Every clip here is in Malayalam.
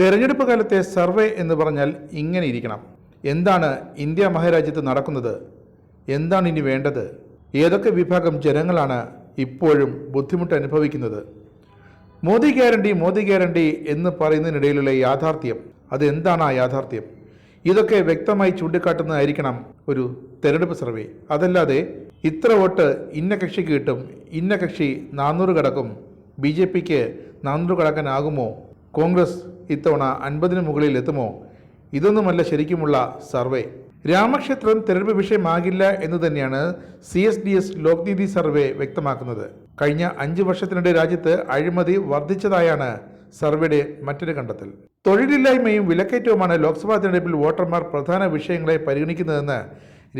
തെരഞ്ഞെടുപ്പ് കാലത്തെ സർവേ എന്ന് പറഞ്ഞാൽ ഇങ്ങനെ ഇരിക്കണം. എന്താണ് ഇന്ത്യ മഹാരാജ്യത്ത് നടക്കുന്നത്? എന്താണ് ഇനി വേണ്ടത്? ഏതൊക്കെ വിഭാഗം ജനങ്ങളാണ് ഇപ്പോഴും ബുദ്ധിമുട്ട് അനുഭവിക്കുന്നത്? മോദി ഗ്യാരണ്ടി മോദി ഗ്യാരണ്ടി എന്ന് പറയുന്നതിനിടയിലുള്ള യാഥാർത്ഥ്യം അതെന്താണ് ആ യാഥാർത്ഥ്യം? ഇതൊക്കെ വ്യക്തമായി ചൂണ്ടിക്കാട്ടുന്നതായിരിക്കണം ഒരു തെരഞ്ഞെടുപ്പ് സർവേ. അതല്ലാതെ ഇത്ര വോട്ട് ഇന്ന കക്ഷിക്ക് കിട്ടും ഇന്ന കക്ഷി നാനൂറ് കടക്കും ബി ജെ പിക്ക് നാനൂറ് കടക്കാനാകുമോ? കോൺഗ്രസ് ഇത്തവണ അൻപതിന് മുകളിൽ എത്തുമോ ഇതൊന്നുമല്ല ശരിക്കുമുള്ള സർവേ. രാമക്ഷേത്രം തെരഞ്ഞെടുപ്പ് വിഷയമാകില്ല എന്ന് തന്നെയാണ് C S D S Lokniti survey വ്യക്തമാക്കുന്നത്. കഴിഞ്ഞ അഞ്ച് വർഷത്തിനിടെ രാജ്യത്ത് അഴിമതി വർദ്ധിച്ചതായാണ് സർവേയുടെ മറ്റൊരു കണ്ടെത്തൽ. തൊഴിലില്ലായ്മയും വിലക്കയറ്റവുമാണ് ലോക്സഭാ തെരഞ്ഞെടുപ്പിൽ വോട്ടർമാർ പ്രധാന വിഷയങ്ങളെ പരിഗണിക്കുന്നതെന്ന്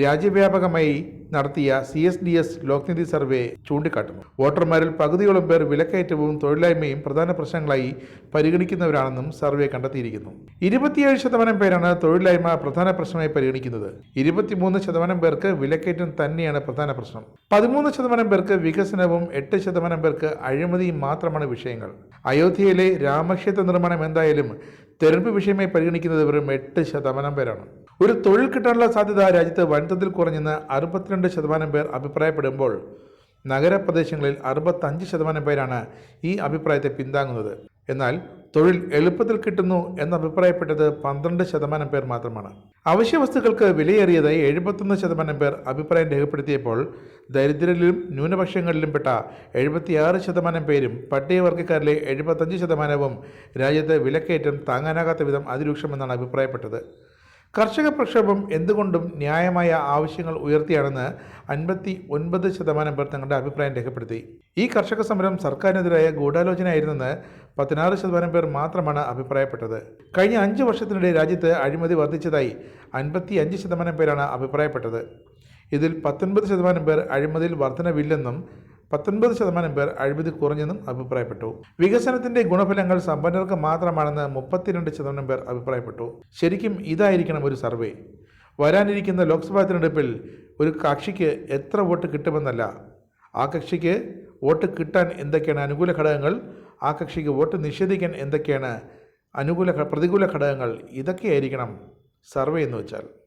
രാജ്യവ്യാപകമായി നടത്തിയ C S D S Lokniti survey ചൂണ്ടിക്കാട്ടുന്നു. വോട്ടർമാരിൽ പകുതിയോളം പേർ വിലക്കയറ്റവും തൊഴിലില്ലായ്മയും പ്രധാന പ്രശ്നങ്ങളായി പരിഗണിക്കുന്നവരാണെന്നും സർവേ കണ്ടെത്തിയിരിക്കുന്നു. ഇരുപത്തിയേഴ് ശതമാനം പേരാണ് തൊഴിലില്ലായ്മ പ്രധാന പ്രശ്നമായി പരിഗണിക്കുന്നത്. ഇരുപത്തിമൂന്ന് ശതമാനം പേർക്ക് വിലക്കയറ്റം തന്നെയാണ് പ്രധാന പ്രശ്നം. പതിമൂന്ന് ശതമാനം പേർക്ക് വികസനവും എട്ട് ശതമാനം പേർക്ക് അഴിമതിയും മാത്രമാണ് വിഷയങ്ങൾ. അയോധ്യയിലെ രാമക്ഷേത്ര നിർമ്മാണം എന്തായാലും തെരഞ്ഞെടുപ്പ് വിഷയമായി പരിഗണിക്കുന്നത് വെറും എട്ട് ശതമാനം പേരാണ്. ഒരു തൊഴിൽ കിട്ടാനുള്ള സാധ്യത രാജ്യത്ത് വൻതോതിൽ കുറഞ്ഞെന്ന് അറുപത്തിരണ്ട് ശതമാനം പേർ അഭിപ്രായപ്പെടുമ്പോൾ നഗരപ്രദേശങ്ങളിൽ അറുപത്തഞ്ച് ശതമാനം പേരാണ് ഈ അഭിപ്രായത്തെ പിന്താങ്ങുന്നത്. എന്നാൽ തൊഴിൽ എളുപ്പത്തിൽ കിട്ടുന്നു എന്ന് അഭിപ്രായപ്പെട്ടത് പന്ത്രണ്ട് ശതമാനം പേർ മാത്രമാണ്. അവശ്യ വസ്തുക്കൾക്ക് വിലയേറിയതായി എഴുപത്തൊന്ന് ശതമാനം പേർ അഭിപ്രായം രേഖപ്പെടുത്തിയപ്പോൾ ദരിദ്രരിലും ന്യൂനപക്ഷങ്ങളിലും പെട്ട എഴുപത്തിയാറ് ശതമാനം പേരും പട്ടികവർഗക്കാരിലെ എഴുപത്തഞ്ച് ശതമാനവും രാജ്യത്ത് വിലക്കയറ്റം താങ്ങാനാകാത്ത വിധം അതിരൂക്ഷമെന്നാണ് അഭിപ്രായപ്പെട്ടത്. കർഷക പ്രക്ഷോഭം എന്തുകൊണ്ടും ന്യായമായ ആവശ്യങ്ങൾ ഉയർത്തിയാണെന്ന് അൻപത്തി ഒൻപത് ശതമാനം പേർ തങ്ങളുടെ അഭിപ്രായം രേഖപ്പെടുത്തി. ഈ കർഷക സമരം സർക്കാരിനെതിരായ ഗൂഢാലോചനയായിരുന്നെന്ന് പതിനാറ് ശതമാനം പേർ മാത്രമാണ് അഭിപ്രായപ്പെട്ടത്. കഴിഞ്ഞ അഞ്ച് വർഷത്തിനിടെ രാജ്യത്ത് അഴിമതി വർദ്ധിച്ചതായി അൻപത്തി അഞ്ച് ശതമാനം പേരാണ് അഭിപ്രായപ്പെട്ടത്. ഇതിൽ പത്തൊൻപത് ശതമാനം പേർ അഴിമതിയിൽ വർധനവില്ലെന്നും പത്തൊൻപത് ശതമാനം പേർ അഴിമതി കുറഞ്ഞെന്നും അഭിപ്രായപ്പെട്ടു. വികസനത്തിന്റെ ഗുണഫലങ്ങൾ സമ്പന്നർക്ക് മാത്രമാണെന്ന് മുപ്പത്തിരണ്ട് ശതമാനം പേർ അഭിപ്രായപ്പെട്ടു. ശരിക്കും ഇതായിരിക്കണം ഒരു സർവേ. വരാനിരിക്കുന്ന ലോക്സഭാ തിരഞ്ഞെടുപ്പിൽ ഒരു കക്ഷിക്ക് എത്ര വോട്ട് കിട്ടുമെന്നല്ല. ആ കക്ഷിക്ക് വോട്ട് കിട്ടാൻ എന്തൊക്കെയാണ് അനുകൂല ഘടകങ്ങൾ? ആ കക്ഷിക്ക് വോട്ട് നിഷേധിക്കാൻ എന്തൊക്കെയാണ് അനുകൂല പ്രതികൂല ഘടകങ്ങൾ? ഇതൊക്കെയായിരിക്കണം സർവേ എന്ന് വെച്ചാൽ.